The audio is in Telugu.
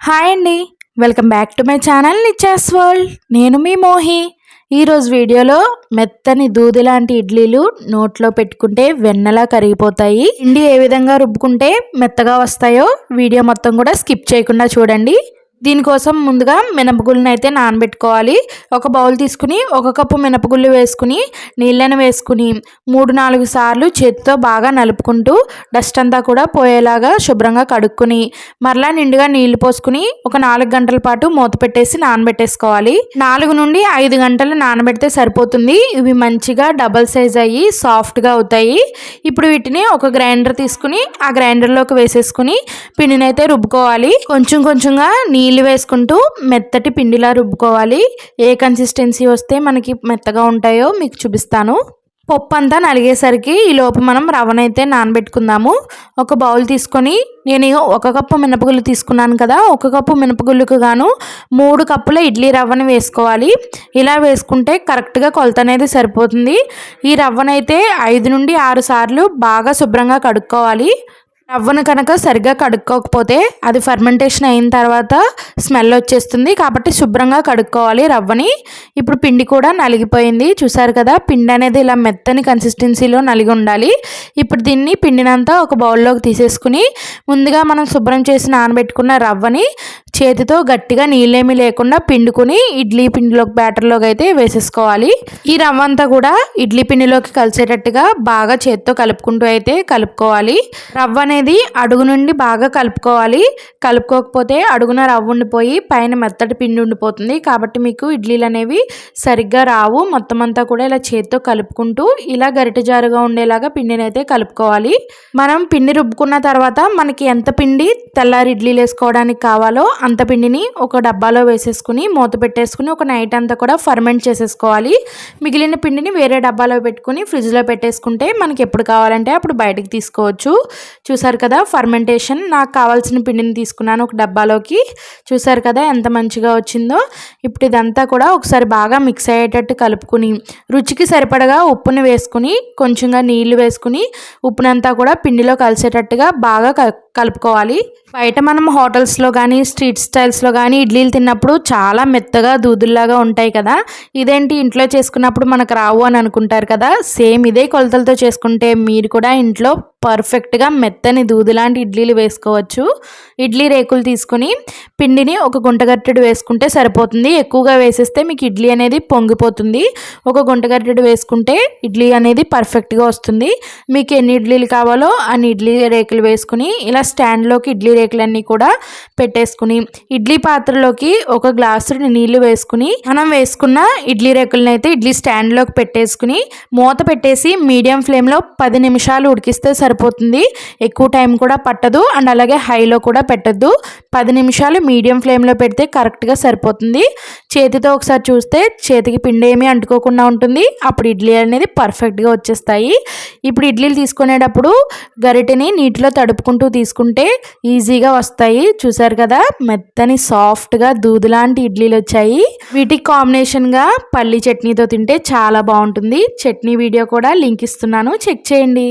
హాయ్ అండి. Welcome back to my channel Nicchas world. నేను మీ మోహి. ఈరోజు వీడియోలో మెత్తని దూది లాంటి ఇడ్లీలు నోట్లో పెట్టుకుంటే వెన్నలా కరిగిపోతాయి. ఇండి ఏ విధంగా రుబ్బుకుంటే మెత్తగా వస్తాయో వీడియో మొత్తం కూడా స్కిప్ చేయకుండా చూడండి. దీనికోసం ముందుగా మినపగుళ్ళని అయితే నానబెట్టుకోవాలి. ఒక బౌల్ తీసుకుని ఒక కప్పు మినపగుళ్ళు వేసుకుని నీళ్ళని వేసుకుని మూడు నాలుగు సార్లు చేతితో బాగా నలుపుకుంటూ డస్ట్ అంతా కూడా పోయేలాగా శుభ్రంగా కడుక్కుని మరలా నిండుగా నీళ్ళు పోసుకుని ఒక నాలుగు గంటల పాటు మూత పెట్టేసి నానబెట్టేసుకోవాలి. నాలుగు నుండి ఐదు గంటలు నానబెడితే సరిపోతుంది. ఇవి మంచిగా డబల్ సైజ్ అయ్యి సాఫ్ట్గా అవుతాయి. ఇప్పుడు వీటిని ఒక గ్రైండర్ తీసుకుని ఆ గ్రైండర్లోకి వేసేసుకుని పిండినైతే రుబ్బుకోవాలి. కొంచెం కొంచెంగా నీ నీళ్ళు వేసుకుంటూ మెత్తటి పిండిలా రుబ్బుకోవాలి. ఏ కన్సిస్టెన్సీ వస్తే మనకి మెత్తగా ఉంటాయో మీకు చూపిస్తాను. పప్పు అంతా నలిగేసరికి ఈ లోపు మనం రవ్వనైతే నానబెట్టుకుందాము. ఒక బౌల్ తీసుకొని నేను ఒక కప్పు మినపగుళ్ళు తీసుకున్నాను కదా ఒక కప్పు మినపగుళ్ళుకు గాను మూడు కప్పుల ఇడ్లీ రవ్వని వేసుకోవాలి. ఇలా వేసుకుంటే కరెక్ట్గా కొలత అనేది సరిపోతుంది. ఈ రవ్వనైతే ఐదు నుండి ఆరు సార్లు బాగా శుభ్రంగా కడుక్కోవాలి. రవ్వను కనుక సరిగ్గా కడుక్కోకపోతే అది ఫర్మెంటేషన్ అయిన తర్వాత స్మెల్ వచ్చేస్తుంది. కాబట్టి శుభ్రంగా కడుక్కోవాలి రవ్వని. ఇప్పుడు పిండి కూడా నలిగిపోయింది. చూసారు కదా పిండి అనేది ఇలా మెత్తని కన్సిస్టెన్సీలో నలిగి ఉండాలి. ఇప్పుడు దీన్ని పిండినంతా ఒక బౌల్లోకి తీసేసుకుని ముందుగా మనం శుభ్రం చేసి నానబెట్టుకున్న రవ్వని చేతితో గట్టిగా నీళ్ళేమీ లేకుండా పిండుకుని ఇడ్లీ పిండిలోకి బ్యాటర్లోకి అయితే వేసేసుకోవాలి. ఈ రవ్వ అంతా కూడా ఇడ్లీ పిండిలోకి కలిసేటట్టుగా బాగా చేతితో కలుపుకుంటూ అయితే కలుపుకోవాలి. రవ్వ అనేది అడుగు నుండి బాగా కలుపుకోవాలి. కలుపుకోకపోతే అడుగున రవ్వ ఉండిపోయి పైన మెత్తటి పిండి ఉండిపోతుంది. కాబట్టి మీకు ఇడ్లీలు అనేవి సరిగ్గా రావు. మొత్తం అంతా కూడా ఇలా చేతితో కలుపుకుంటూ ఇలా గరిటె జారుగా ఉండేలాగా పిండిని అయితే కలుపుకోవాలి. మనం పిండి రుబ్బుకున్న తర్వాత మనకి ఎంత పిండి తెల్లారి ఇడ్లీలు వేసుకోవడానికి కావాలో అంత పిండిని ఒక డబ్బాలో వేసేసుకుని మూత పెట్టేసుకుని ఒక నైట్ అంతా కూడా ఫర్మెంట్ చేసేసుకోవాలి. మిగిలిన పిండిని వేరే డబ్బాలో పెట్టుకుని ఫ్రిడ్జ్లో పెట్టేసుకుంటే మనకి ఎప్పుడు కావాలంటే అప్పుడు బయటకు తీసుకోవచ్చు. చూసారు? కదా ఫర్మెంటేషన్ నాకు కావాల్సిన పిండిని తీసుకున్నాను ఒక డబ్బాలోకి. చూసారు కదా ఎంత మంచిగా వచ్చిందో. ఇప్పుడు ఇదంతా కూడా ఒకసారి బాగా మిక్స్ అయ్యేటట్టు కలుపుకుని రుచికి సరిపడగా ఉప్పుని వేసుకుని కొంచెంగా నీళ్ళు వేసుకుని ఉప్పునంతా కూడా పిండిలో కలిసేటట్టుగా బాగా కలుపుకోవాలి. బయట మనం హోటల్స్లో కానీ స్ట్రీట్ స్టైల్స్లో కానీ ఇడ్లీలు తిన్నప్పుడు చాలా మెత్తగా దూదుల్లాగా ఉంటాయి కదా. ఇదేంటి ఇంట్లో చేసుకున్నప్పుడు మనకు రావు అని అనుకుంటారు కదా. సేమ్ ఇదే కొలతలతో చేసుకుంటే మీరు కూడా ఇంట్లో పర్ఫెక్ట్గా మెత్తని దూదులాంటి ఇడ్లీలు వేసుకోవచ్చు. ఇడ్లీ రేకులు తీసుకుని పిండిని ఒక గుంటగట్టెడు వేసుకుంటే సరిపోతుంది. ఎక్కువగా వేసేస్తే మీకు ఇడ్లీ అనేది పొంగిపోతుంది. ఒక గుంటగట్టెడు వేసుకుంటే ఇడ్లీ అనేది పర్ఫెక్ట్గా వస్తుంది. మీకు ఎన్ని ఇడ్లీలు కావాలో అన్ని ఇడ్లీ రేకులు వేసుకుని ఇలా స్టాండ్లోకి ఇడ్లీ రేకులన్నీ కూడా పెట్టేసుకుని ఇడ్లీ పాత్రలోకి ఒక గ్లాసు నీళ్ళు వేసుకుని మనం వేసుకున్న ఇడ్లీ రేకులను అయితే ఇడ్లీ స్టాండ్లోకి పెట్టేసుకుని మూత పెట్టేసి మీడియం ఫ్లేమ్లో పది నిమిషాలు ఉడికిస్తే సరిపోతుంది. ఎక్కువ టైం కూడా పట్టదు అండ్ అలాగే హైలో కూడా పెట్టద్దు. పది నిమిషాలు మీడియం ఫ్లేమ్లో పెడితే కరెక్ట్గా సరిపోతుంది. చేతితో ఒకసారి చూస్తే చేతికి పిండి ఏమీ అంటుకోకుండా ఉంటుంది. అప్పుడు ఇడ్లీ అనేది పర్ఫెక్ట్గా వచ్చేస్తాయి. ఇప్పుడు ఇడ్లీలు తీసుకునేటప్పుడు గరిటెని నీటిలో తడుపుకుంటూ తీసుకుంటే ఈజీగా వస్తాయి. చూసారు కదా? మెత్తని సాఫ్ట్గా దూదులాంటి ఇడ్లీలు వచ్చాయి. వీటికి కాంబినేషన్గా పల్లి చట్నీతో తింటే చాలా బాగుంటుంది. చట్నీ వీడియో కూడా లింక్ ఇస్తున్నాను. చెక్ చేయండి.